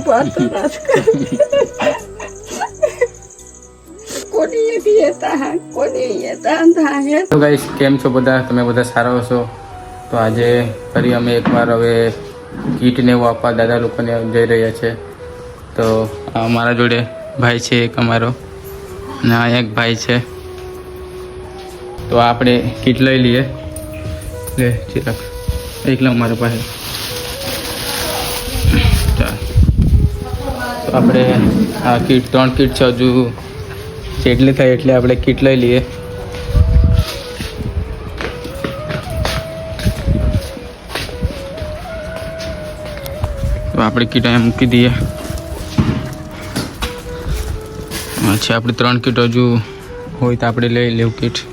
ઉભાતો નથી તો ગાઈસ કેમ છો બધા? તમે બધા સારા હશો? તો આજે ફરી અમે એકવાર હવે કીટને એવું આપવા દાદા લોકોને જઈ રહ્યા છે. તો અમારા જોડે ભાઈ છે એક અમારો. અને આ એક ભાઈ છે. તો આપણે કીટ લઈ લઈએ. લે, ચિરાગ. એકલા અમારા પાસે. તો આપણે આ કીટ, ત્રણ કીટ છે, હજુ જેટલી થાય એટલે આપણે કીટ લઈ લઈએ. તો આપણે કીટ અહીંયા મૂકી દઈએ. અચ્છા આપણે ત્રણ કીટ હજુ હોય તો આપણે લઈ લેવું કીટ.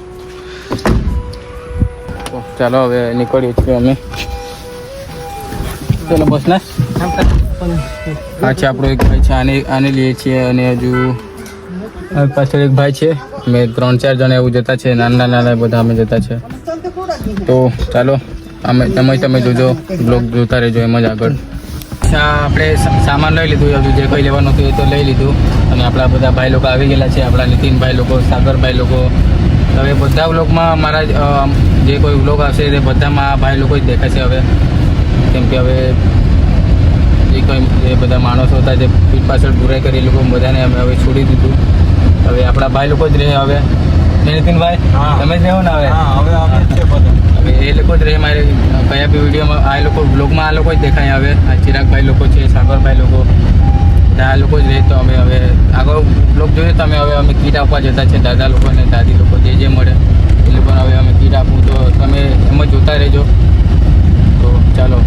તો ચાલો, હવે નીકળીએ છીએ અમે. ચાલો, બસ ના? આ છે આપણો એક ભાઈ છે, આને આને લઈએ છીએ અને હજુ પાછળ એક ભાઈ છે. અમે ત્રણ ચાર જણા એવું જતા છે, નાના નાના બધા અમે જતા છે. તો ચાલો અમે તમે તમે જોજો બ્લોગ જોતા રહેજો એમ જ આગળ. આપણે સામાન લઈ લીધું, હજુ જે કંઈ લેવાનું હતું એ તો લઈ લીધું. અને આપણા બધા ભાઈ લોકો આવી ગયેલા છે, આપણા નીતિનભાઈ લોકો, સાગરભાઈ લોકો. હવે બધા વ્લોગમાં મારા જે કોઈ વ્લોગ આવશે તે બધામાં ભાઈ લોકો જ દેખાશે હવે. કેમ કે હવે કોઈ જે બધા માણસો હતા જે પીઠ પાછળ બુરાઈ કરી એ લોકો બધાને અમે હવે છોડી દીધું. હવે આપણા ભાઈ લોકો જ રહે હવે. નીતિનભાઈ હા. તમે જ રહો ને હવે? હા હવે એ લોકો જ રહે મારે. કયા બી વિડીયોમાં આ લોકો બ્લોગમાં આ લોકો જ દેખાય હવે. આ ચિરાગભાઈ લોકો છે સાગરભાઈ લોકો. આ લોકો જ રહે તો અમે હવે આગળ બ્લોગ જોઈએ તો અમે હવે અમે કીટ આપવા જતા છે દાદા લોકો ને દાદી લોકો જે જે મળે. એ લોકોને હવે અમે કીટ આપવું તો તમે એમ જોતા રહેજો. તો ચાલો.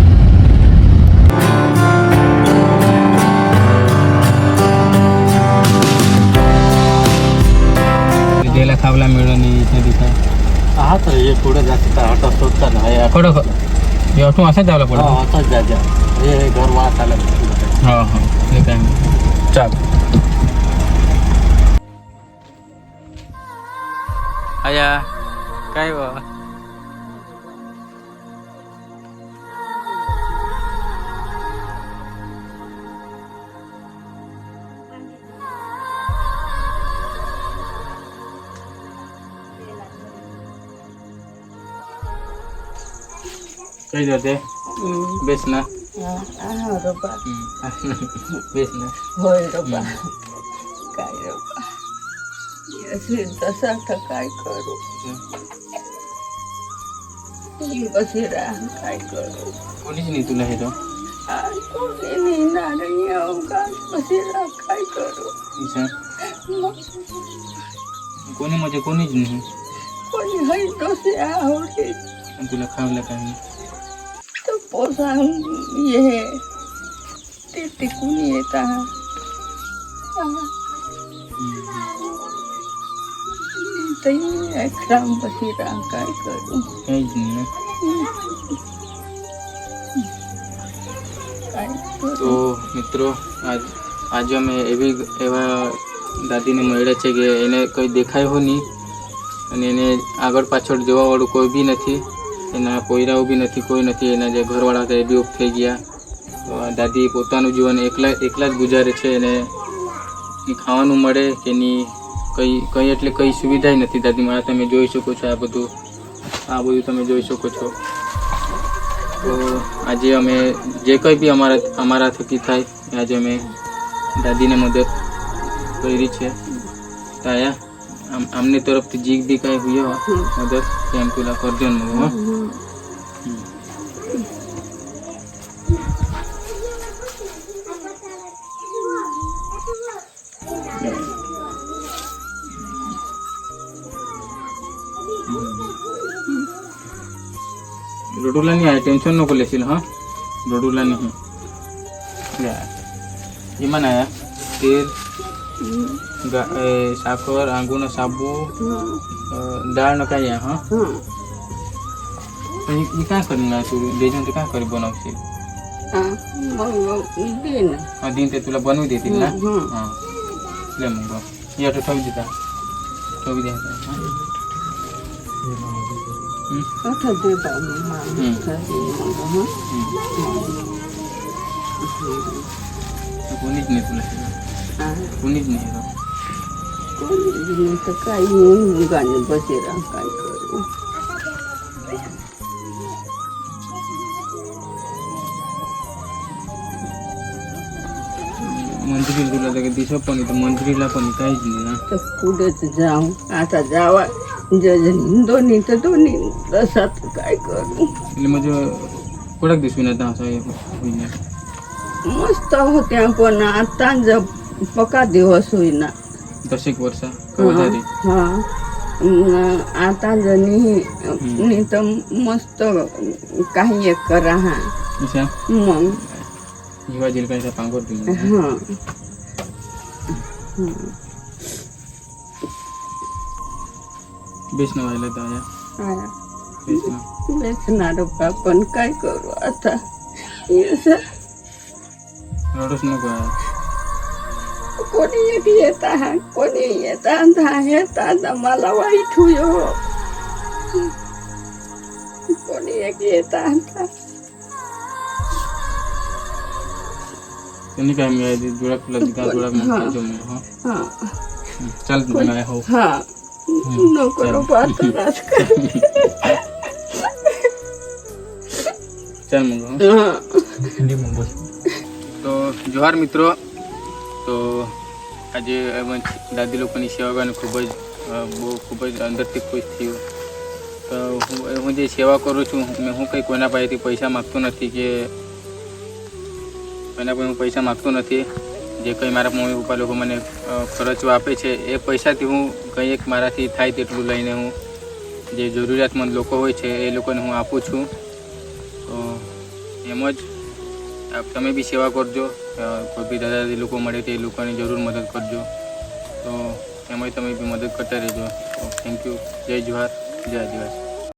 हा तर हे पुढे जास्त हटा शोधता ना हे कडक हे अठून असं जावला हा, पडतो असंच जा जा हे घर वास आलं हो हो हे काय नाही. चाल आया काय व કઈ દો તે બેસ ના બેસ ના હોય રોબા કાંઈ રોબા પછી દશા કાંઈ કરું પછી રાહ કાંઈ કરું પોલીસ નહીં તું લહે તો કોની મજા કોની જ નહીં કોની હૈ તો સે આવડે તું લખાવ લખાવી कोणी म्हणजे कोणीच नाही कोणी हय तसे आवडे आणि तुला खावलं काय नाही तर पोसांग ये ते टिकून येत आहे तई अकराम बसी राह काय करू काहीच नाही ना काय करू તો મિત્રો આજ આજે અમે એવી એવા દાદીને મળ્યા છે કે એને કંઈ દેખાયો નહીં અને એને આગળ પાછળ જોવાવાળું કોઈ બી નથી એના પોયરાઓ બી નથી, કોઈ નથી. એના જે ઘરવાળા હતા એ બી ઓફ થઈ ગયા. દાદી પોતાનું જીવન એકલા એકલા જ ગુજારે છે અને એ ખાવાનું મળે કે એની કંઈ કંઈ એટલે કંઈ સુવિધા નથી દાદી. મારા તમે જોઈ શકો છો આ બધું. આ બધું તમે જોઈ શકો છો. તો આજે અમે જે કંઈ બી અમારા અમારા થકી થાય, આજે અમે દાદીને મદદ કરી છે. તાયા આમની તરફથી જીગ બી કાંઈ હોય મદદ. টেম্পুলা কর ରଡ଼ୁଲାନି ଆଏ ଟେନସନ୍ ନ କଲେ নকলেছিল হ্যাঁ রোডুলা নিয়ে ইমান আয়া তেল enggak eh sakur angguna sabu. Hmm. dal hah kaya ha? Hmm. ini, ini kan kan nasi dia jangan sih ah bonok din ah din hmm? hmm. hmm. tu la bonok dia tin lah. Ha? Lem go ya tu dia ha tu tu tu tu tu tu tu tu tu tu या तो ठेवी देता ठेवी द्या हा. हम्म. कसं दे बाबा माणूस हम्म. कधी मग, हं? हम्म. कोणीच नाही तुला हिरो हा. कोणीच नाही हिरो कोणी नाही तर काही नाही गाणे बसे राहा काय करू मंत्रीला तुला तर दिसत पण इथं मंत्रीला पण काहीच नाही ना तर पुढेच जाऊ आता जावा जज दोन्ही तर दोन्ही तसात काय करू એટલે म्हणजे कोणाक दिसून येता असं हे होईना मस्त होत्या पण आता ज पका दिवस होईना. दशेक वर्षा कवधारी हा. न आता जणी नी तर मस्त काही एक करा हा. मग. हिवा जेल काय पांगोर हा. बेस ना व्हायला हा. बेस ना पण काय करू आता? येस- रडूच नको आहे. kuniekie tähän, kunietaan tähän hetään tämällä vaihtujo. Kuniekietään tässä. એની કાંઈ મેં જોડા પેલા દીધા જોડા મૂકી જો હા ચાલ તું બનાય હો હા નો કરો વાત રાજ કર ચાલ મંગો હા ની મંગો જોહાર મિત્રો તો આજે દાદી લોકોની સેવા કરવાની ખૂબ જ બહુ ખૂબ જ અંદરથી ખુશ થયું. તો હું હું જે સેવા કરું છું, મેં હું કંઈ કોઈના પાસેથી પૈસા માગતો નથી કે કોઈના પાસે હું પૈસા માગતો નથી. જે કંઈ મારા મમ્મી પપ્પા લોકો મને ખર્ચવા આપે છે, એ પૈસાથી હું કંઈ એક મારાથી થાય તેટલું લઈને હું જે જરૂરિયાતમંદ લોકો હોય છે, એ લોકોને હું આપું છું. તો એમ જ તમે બી સેવા કરજો. કોઈ બી દાદા દાદી લોકો મળે તે લોકોની જરૂર મદદ કરજો. તો એમાંય તમે બી મદદ કરતા રહેજો. થેન્ક યુ જય જુહાર જય આદિવાસી.